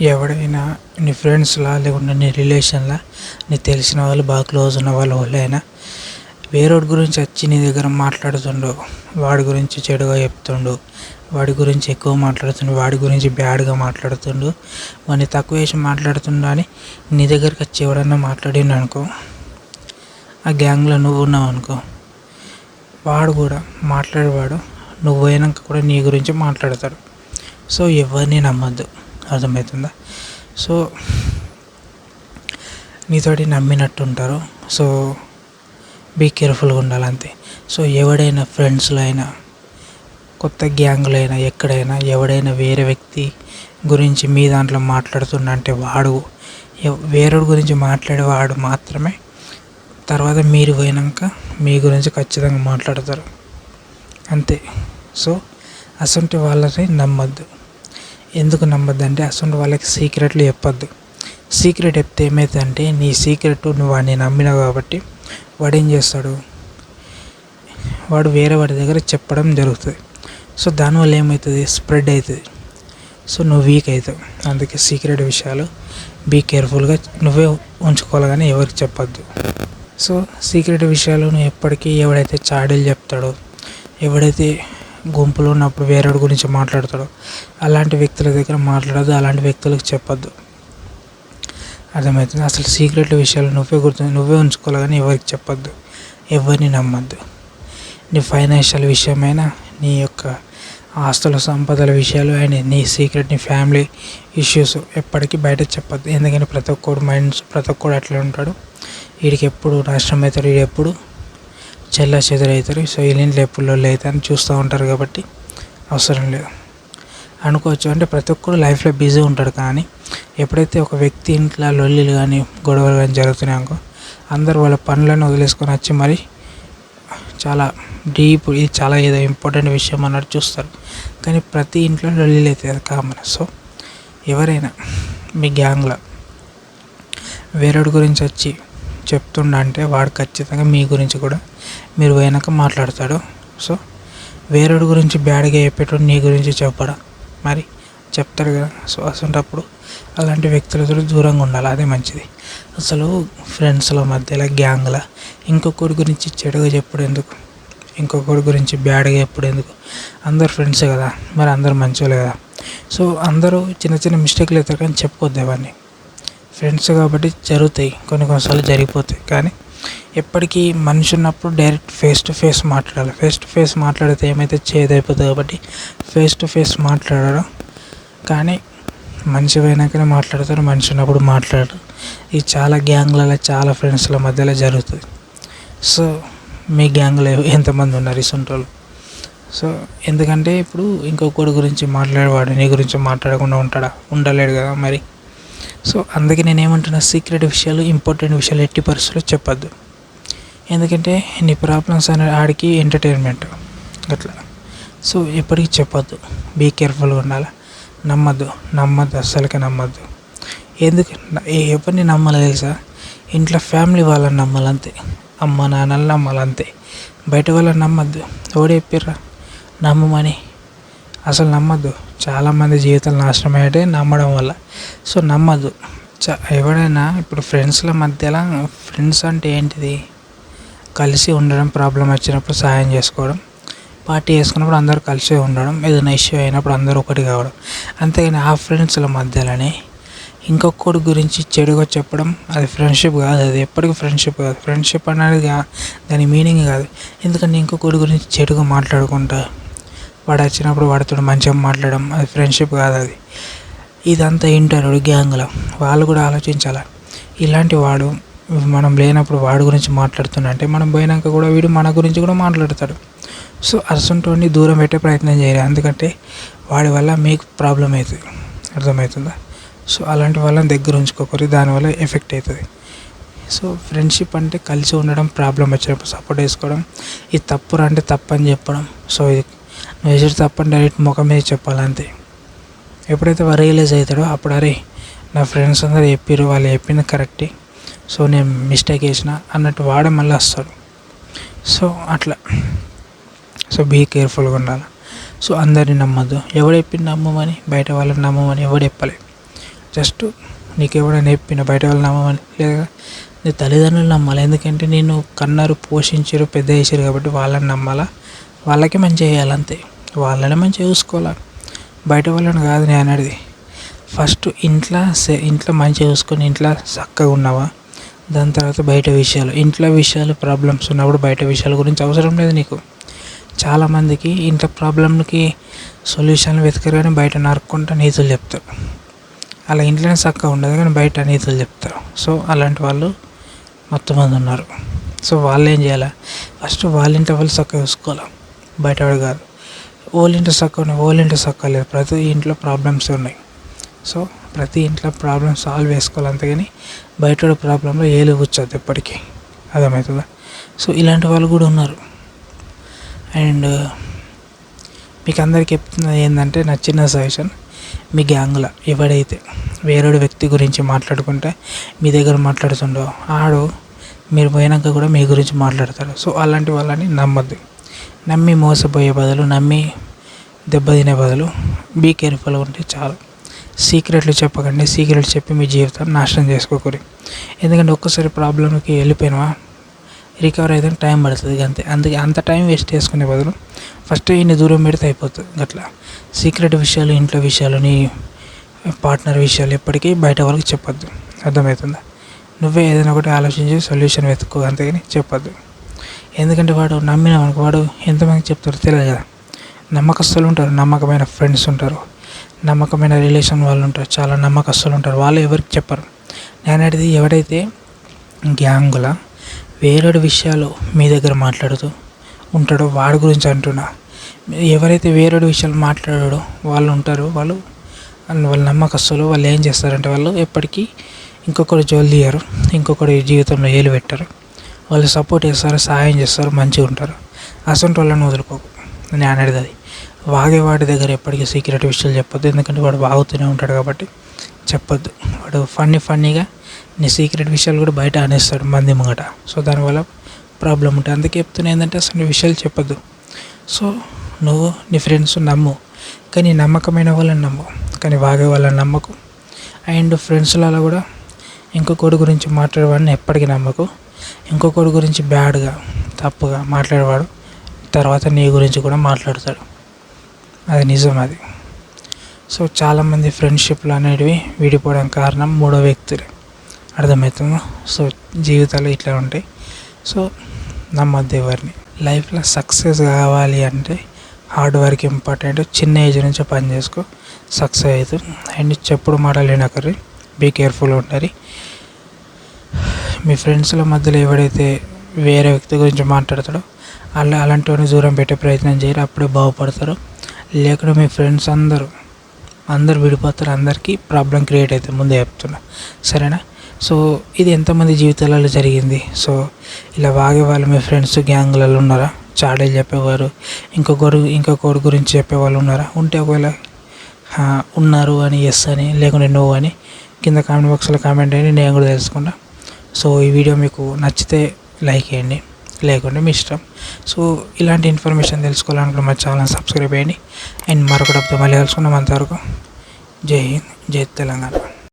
ఎవడైనా నీ ఫ్రెండ్స్లా లేకుంటే నీ రిలేషన్లా నీకు తెలిసిన వాళ్ళు బాగా క్లోజ్ ఉన్న వాళ్ళు వాళ్ళైనా వేరేవాడి గురించి వచ్చి నీ దగ్గర మాట్లాడుతుండు వాడి గురించి చెడుగా చెప్తుండు వాడి గురించి ఎక్కువ మాట్లాడుతుండు వాడి గురించి బ్యాడ్గా మాట్లాడుతుండు వాడిని తక్కువ వేసి మాట్లాడుతుండు అని నీ దగ్గరికి వచ్చి ఎవడన్నా మాట్లాడిండు అనుకో ఆ గ్యాంగ్లో నువ్వు ఉన్నావు అనుకో వాడు కూడా మాట్లాడేవాడు నువ్వు పోయినాక కూడా నీ గురించి మాట్లాడతాడు. సో ఎవరిని నమ్మద్దు. అర్థమవుతుందా? సో నీతోటి నమ్మినట్టు ఉంటారు సో బీ కేర్ఫుల్గా ఉండాలి అంతే. సో ఎవడైనా ఫ్రెండ్స్లో అయినా కొత్త గ్యాంగ్లో అయినా ఎక్కడైనా ఎవడైనా వేరే వ్యక్తి గురించి మీ దాంట్లో మాట్లాడుతున్నా అంటే వాడు వేరేవాడి గురించి మాట్లాడేవాడు మాత్రమే తర్వాత మీరు పోయినాక మీ గురించి ఖచ్చితంగా మాట్లాడతారు. అంతే. సో అసంటి వాళ్ళని నమ్మద్దు. ఎందుకు నమ్మద్దు అంటే అసలు వాళ్ళకి సీక్రెట్లు చెప్పొద్దు. సీక్రెట్ చెప్తే ఏమవుతుందంటే నీ సీక్రెట్ నువ్వు వాడిని నమ్మినావు కాబట్టి వాడు ఏం చేస్తాడు? వాడు వేరే వాడి దగ్గర చెప్పడం జరుగుతుంది. సో దానివల్ల ఏమవుతుంది స్ప్రెడ్ అవుతుంది. సో నువ్వు వీక్ అవుతావు. అందుకే సీక్రెట్ విషయాలు బీ కేర్ఫుల్గా నువ్వే ఉంచుకోవాలి కానీ ఎవరికి చెప్పొద్దు. సో సీక్రెట్ విషయాలు నువ్వు ఎప్పటికీ ఎవడైతే చాడీలు చెప్తాడో ఎవడైతే గుంపులో ఉన్నప్పుడు వేరేవాడి గురించి మాట్లాడతాడు. అలాంటి వ్యక్తుల దగ్గర మాట్లాడద్దు అలాంటి వ్యక్తులకు చెప్పద్దు. అర్థమవుతుంది? అసలు సీక్రెట్ విషయాలు నువ్వే గుర్తు నువ్వే ఉంచుకోవాలి కానీ ఎవరికి చెప్పద్దు? ఎవరిని నమ్మద్దు? నీ ఫైనాన్షియల్ విషయమైనా నీ యొక్క ఆస్తుల సంపదల విషయాలు అండ్ నీ సీక్రెట్ నీ ఫ్యామిలీ ఇష్యూస్ ఎప్పటికీ బయట చెప్పొద్దు. ఎందుకంటే ప్రతి ఒక్కడు మైండ్స్ ప్రతి ఒక్కడు అట్లా ఉంటాడు. వీడికి ఎప్పుడు నాశనం అవుతాడు వీడు ఎప్పుడు చెల్లా చెదురవుతారు సో వీళ్ళింట్లో ఎప్పుడు లొల్లి అవుతారని చూస్తూ ఉంటారు కాబట్టి అవసరం లేదు. అనుకోవచ్చు. అంటే ప్రతి ఒక్కరు లైఫ్లో బిజీ ఉంటాడు కానీ ఎప్పుడైతే ఒక వ్యక్తి ఇంట్లో లొల్లిలు కానీ గొడవలు కానీ జరుగుతున్నాయి అనుకో అందరు వాళ్ళ పనులను వదిలేసుకొని వచ్చి మరి చాలా డీప్ ఇది చాలా ఏదో ఇంపార్టెంట్ విషయం అన్నట్టు చూస్తారు. కానీ ప్రతి ఇంట్లో లొల్లిలు అవుతుంది కామన్. సో ఎవరైనా మీ గ్యాంగ్లో వేరేడు గురించి వచ్చి చెప్తుండ అంటే వాడు ఖచ్చితంగా మీ గురించి కూడా మీరు పోయాక మాట్లాడతాడు. సో వేరేడు గురించి బ్యాడ్గా చెప్పేటోడు నీ గురించి చెప్పడా? మరి చెప్తాడు కదా. సో అసంటప్పుడు అలాంటి వ్యక్తులతో దూరంగా ఉండాలి. అదే మంచిది. అసలు ఫ్రెండ్స్ల మధ్యలో గ్యాంగ్ల ఇంకొకరి గురించి చెడుగా చెప్పుడు ఎందుకు? ఇంకొకరి గురించి బ్యాడ్గా చెప్పుడు ఎందుకు? అందరు ఫ్రెండ్స్ కదా. మరి అందరు మంచోళ్ళే కదా. సో అందరూ చిన్న చిన్న మిస్టేక్లు అవుతారు కానీ చెప్పుకోవద్దు అవన్నీ ఫ్రెండ్స్ కాబట్టి జరుగుతాయి. కొన్ని కొన్నిసార్లు జరిగిపోతాయి. కానీ ఎప్పటికీ మనిషి ఉన్నప్పుడు డైరెక్ట్ ఫేస్ టు ఫేస్ మాట్లాడాలి. ఫేస్ టు ఫేస్ మాట్లాడితే ఏమైతే చేదైపోతుంది కాబట్టి ఫేస్ టు ఫేస్ మాట్లాడడం కానీ మనిషి పోయినాకనే మాట్లాడతారు మనిషి ఉన్నప్పుడు మాట్లాడరు. ఇది చాలా గ్యాంగ్లలో చాలా ఫ్రెండ్స్ల మధ్యలో జరుగుతుంది. సో మీ గ్యాంగ్లో ఎంతమంది ఉన్నారు ఇసుంటోళ్ళు సో ఎందుకంటే ఇప్పుడు ఇంకొకటి గురించి మాట్లాడేవాడు నీ గురించి మాట్లాడకుండా ఉంటాడా? ఉండలేడు కదా మరి. సో అందుకే నేను ఏమంటున్నా సీక్రెట్ విషయాలు ఇంపార్టెంట్ విషయాలు ఎట్టి పరిస్థితుల్లో చెప్పొద్దు. ఎందుకంటే నీ ప్రాబ్లమ్స్ అనే ఆడికి ఎంటర్టైన్మెంట్ అట్లా. సో ఎప్పటికీ చెప్పొద్దు. బీ కేర్ఫుల్గా ఉండాలి. నమ్మద్దు. నమ్మద్దు. అస్సలకే నమ్మద్దు. ఎందుకు? ఎవరిని నమ్మాలి తెలుసా? ఇంట్లో ఫ్యామిలీ వాళ్ళని నమ్మాలంతే. అమ్మ నాన్నలు నమ్మాలంతే. బయట వాళ్ళని నమ్మద్దు. ఎవడు చెప్పిర్రా? నమ్మమని. అసలు నమ్మద్దు. చాలామంది జీవితాలు నాశనం అయ్యేటే నమ్మడం వల్ల. సో నమ్మద్దు చ ఎవడైనా ఇప్పుడు ఫ్రెండ్స్ల మధ్యలో ఫ్రెండ్స్ అంటే ఏంటిది? కలిసి ఉండడం ప్రాబ్లం వచ్చినప్పుడు సహాయం చేసుకోవడం పార్టీ చేసుకున్నప్పుడు అందరూ కలిసి ఉండడం ఏదైనా ఇష్యూ అయినప్పుడు అందరూ ఒకటి కావడం. అంతేగాని ఆ ఫ్రెండ్స్ల మధ్యలోనే ఇంకొకటి గురించి చెడుగా చెప్పడం అది ఫ్రెండ్షిప్ కాదు అది ఎప్పటికీ ఫ్రెండ్షిప్ కాదు. ఫ్రెండ్షిప్ అనేది దాని మీనింగ్ కాదు. ఎందుకంటే ఇంకొకటి గురించి చెడుగా మాట్లాడుకుంటా వాడు వచ్చినప్పుడు వాడితో మంచిగా మాట్లాడడం అది ఫ్రెండ్షిప్ కాదు అది. ఇదంతా వింటారు గ్యాంగ్లో. వాళ్ళు కూడా ఆలోచించాలి? ఇలాంటి వాడు మనం లేనప్పుడు వాడి గురించి మాట్లాడుతున్నా అంటే మనం పోయినాక కూడా వీడు మన గురించి కూడా మాట్లాడతాడు. సో అసంటోని దూరం పెట్టే ప్రయత్నం చేయాలి. ఎందుకంటే వాడి వల్ల మీకు ప్రాబ్లం అవుతుంది అర్థమవుతుందా? సో అలాంటి వాళ్ళని దగ్గర ఉంచుకోకూడదు. దానివల్ల ఎఫెక్ట్ అవుతుంది సో ఫ్రెండ్షిప్ అంటే కలిసి ఉండడం ప్రాబ్లం వచ్చినప్పుడు సపోర్ట్ చేసుకోవడం. ఇది తప్పురా అంటే తప్పు అని చెప్పడం. సో ఇది నువ్వు తప్పని డైరెక్ట్ ముఖం మీద చెప్పాలంతే. ఎప్పుడైతే వారు రియలైజ్ అవుతాడో అప్పుడు అరే నా ఫ్రెండ్స్ అందరూ చెప్పారు వాళ్ళు చెప్పింది కరెక్టే సో నేను మిస్టేక్ చేసిన అన్నట్టు వాడే మళ్ళీ వస్తాడు. సో అట్లా. సో బీ కేర్ఫుల్గా ఉండాలి. సో అందరిని నమ్మద్దు. ఎవడు చెప్పింది నమ్మమని బయట వాళ్ళని నమ్మమని ఎవడు చెప్పలే. జస్ట్ నీకు ఎవరైనా చెప్పిన బయట వాళ్ళు నమ్మమని? లేదా నీ తల్లిదండ్రులు నమ్మాలి? ఎందుకంటే నేను కన్నారు పోషించారు పెద్ద చేశారు కాబట్టి వాళ్ళని నమ్మాలా? వాళ్ళకి మంచిగా చేయాలంతే వాళ్ళని మంచిగా చూసుకోవాలి. బయట వాళ్ళని కాదు నేను అనేది ఫస్ట్ ఇంట్లో ఇంట్లో మంచిగా చూసుకొని ఇంట్లో చక్కగా ఉన్నావా? దాని తర్వాత బయట విషయాలు. ఇంట్లో విషయాలు ప్రాబ్లమ్స్ ఉన్నప్పుడు బయట విషయాల గురించి అవసరం లేదు నీకు. చాలామందికి ఇంట్లో ప్రాబ్లంకి సొల్యూషన్లు వెతకరు కానీ బయట నరుక్కుంటా నీతులు చెప్తారు. అలా ఇంట్లోనే చక్కగా ఉండదు కానీ బయట నీతులు చెప్తారు. సో అలాంటి వాళ్ళు మొత్తం మంది ఉన్నారు. సో వాళ్ళు ఏం చేయాలి? ఫస్ట్ వాళ్ళ ఇంట్లో వాళ్ళు చక్కగా చూసుకోవాలి. బయటవాడు కాదు. వాళ్ళ ఇంట్లో చక్కగా ఉన్నాయి వాళ్ళ ఇంట్లో చక్కగా లేదు. ప్రతి ఇంట్లో ప్రాబ్లమ్స్ ఉన్నాయి. సో ప్రతి ఇంట్లో ప్రాబ్లమ్స్ సాల్వ్ చేసుకోవాలి అంతేగాని బయట ప్రాబ్లంలో ఏలు కూర్చోద్దు ఎప్పటికీ. అర్థమవుతుందా? సో ఇలాంటి వాళ్ళు కూడా ఉన్నారు. అండ్ మీకు అందరికి చెప్తున్నది ఏంటంటే నా చిన్న సజెషన్ మీ గ్యాంగ్లో ఎవడైతే వేరే వ్యక్తి గురించి మాట్లాడుకుంటే మీ దగ్గర మాట్లాడుతుండో ఆడు మీరు పోయినాక కూడా మీ గురించి మాట్లాడతాడు. సో అలాంటి వాళ్ళని నమ్మద్దు. నమ్మి మోసపోయే బదులు నమ్మి దెబ్బతినే బదులు బీ కేర్ఫుల్గా ఉంటే చాలు. సీక్రెట్లు చెప్పకండి సీక్రెట్లు చెప్పి మీ జీవితం నాశనం చేసుకోకూరి. ఎందుకంటే ఒక్కసారి ప్రాబ్లంకి వెళ్ళిపోయినావా? రికవర్ అయితే టైం పడుతుంది అంతే. అందుకే అంత టైం వేస్ట్ చేసుకునే బదులు ఫస్ట్ ఈయన దూరం పెడితే అయిపోతుంది అట్లా. సీక్రెట్ విషయాలు ఇంట్లో విషయాలు నీ పార్ట్నర్ విషయాలు ఎప్పటికీ బయట వాళ్ళకి చెప్పొద్దు. అర్థమవుతుందా? నువ్వే ఏదైనా ఒకటి ఆలోచించి సొల్యూషన్ వెతుక్కో అంతేగాని చెప్పొద్దు. ఎందుకంటే వాడు నమ్మిన వాడు ఎంతమంది చెప్తారో తెలియదు కదా. నమ్మకస్తులు ఉంటారు నమ్మకమైన ఫ్రెండ్స్ ఉంటారు. నమ్మకమైన రిలేషన్ వాళ్ళు ఉంటారు చాలా నమ్మకస్తులు ఉంటారు. వాళ్ళు ఎవరికి చెప్పరు. నేను అనేది ఎవడైతే గ్యాంగుల వేరే విషయాలు మీ దగ్గర మాట్లాడుతూ ఉంటాడో వాడి గురించి అంటున్నా. ఎవరైతే వేరే విషయాలు మాట్లాడాడో వాళ్ళు ఉంటారు వాళ్ళు వాళ్ళ నమ్మకస్తులు వాళ్ళు ఏం చేస్తారంటే వాళ్ళు ఎప్పటికీ ఇంకొకరు జోలు తీయరు ఇంకొకరి జీవితంలో ఏలు పెట్టరు. వాళ్ళు సపోర్ట్ చేస్తారు సహాయం చేస్తారు మంచిగా ఉంటారు. అసంటి వాళ్ళని వదులుకోకు. నేను అనేది అది. వాగేవాడి దగ్గర ఎప్పటికీ సీక్రెట్ విషయాలు చెప్పొద్దు. ఎందుకంటే వాడు వాగుతూనే ఉంటాడు కాబట్టి చెప్పొద్దు. వాడు ఫన్నీ ఫన్నీగా నీ సీక్రెట్ విషయాలు కూడా బయట అనేస్తాడు మంది ముంగట. సో దానివల్ల ప్రాబ్లం ఉంటుంది. అందుకే చెప్తున్నా ఏంటంటే అసలు విషయాలు చెప్పొద్దు. సో నువ్వు నీ ఫ్రెండ్స్ నమ్ము. కానీ నమ్మకమైన వాళ్ళని నమ్ము. కానీ వాగే వాళ్ళని నమ్మకు. అండ్ ఫ్రెండ్స్లలో కూడా ఇంకొకటి గురించి మాట్లాడేవాడిని ఎప్పటికీ నమ్మకు. ఇంకొకటి గురించి బ్యాడ్గా తప్పుగా మాట్లాడేవాడు. తర్వాత నీ గురించి కూడా మాట్లాడతాడు. అది నిజం అది. సో చాలామంది ఫ్రెండ్షిప్లు అనేటివి విడిపోవడం కారణం మూడో వ్యక్తులే. అర్థమవుతుందా? సో జీవితాలు ఇట్లా ఉంటాయి. సో నమ్మద్దు ఎవరిని. లైఫ్లో సక్సెస్ కావాలి అంటే హార్డ్ వర్క్ ఇంపార్టెంట్. చిన్న ఏజ్ నుంచి పని చేసుకో. సక్సెస్ అవుతుంది అండ్ చెప్పుడు మాటలు వినకర్రి. బీ కేర్ఫుల్గా ఉండాలి మీ ఫ్రెండ్స్ల మధ్యలో ఎవడైతే వేరే వ్యక్తి గురించి మాట్లాడతాడో అలా అలాంటివన్నీ దూరం పెట్టే ప్రయత్నం చేయరు అప్పుడే బాగుపడతారు. లేకుండా మీ ఫ్రెండ్స్ అందరూ అందరు విడిపోతారు అందరికీ ప్రాబ్లం క్రియేట్ అవుతుంది. ముందే చెప్తున్నా. సరేనా? సో ఇది ఎంతమంది జీవితాలలో జరిగింది? సో ఇలా వాగే వాళ్ళు మీ ఫ్రెండ్స్ గ్యాంగ్లలో ఉన్నారా? చాడీలు చెప్పేవారు ఇంకొకరు ఇంకొకరి గురించి చెప్పేవాళ్ళు ఉన్నారా? ఉంటే ఒకవేళ ఉన్నారు అని ఎస్ అని లేకుంటే నో అని కింద కామెంట్ బాక్స్లో కామెంట్ అయ్యి నేను కూడా తెలుసుకుంటా. సో ఈ వీడియో మీకు నచ్చితే లైక్ చేయండి. లేకుంటే మీ ఇష్టం. సో ఇలాంటి ఇన్ఫర్మేషన్ తెలుసుకోవాలనుకుంటే మా ఛానల్ సబ్స్క్రైబ్ చేయండి. అండ్ మరొకటి మళ్ళీ తెలుసుకున్నాం అంతవరకు. జై హింద్ జై తెలంగాణ.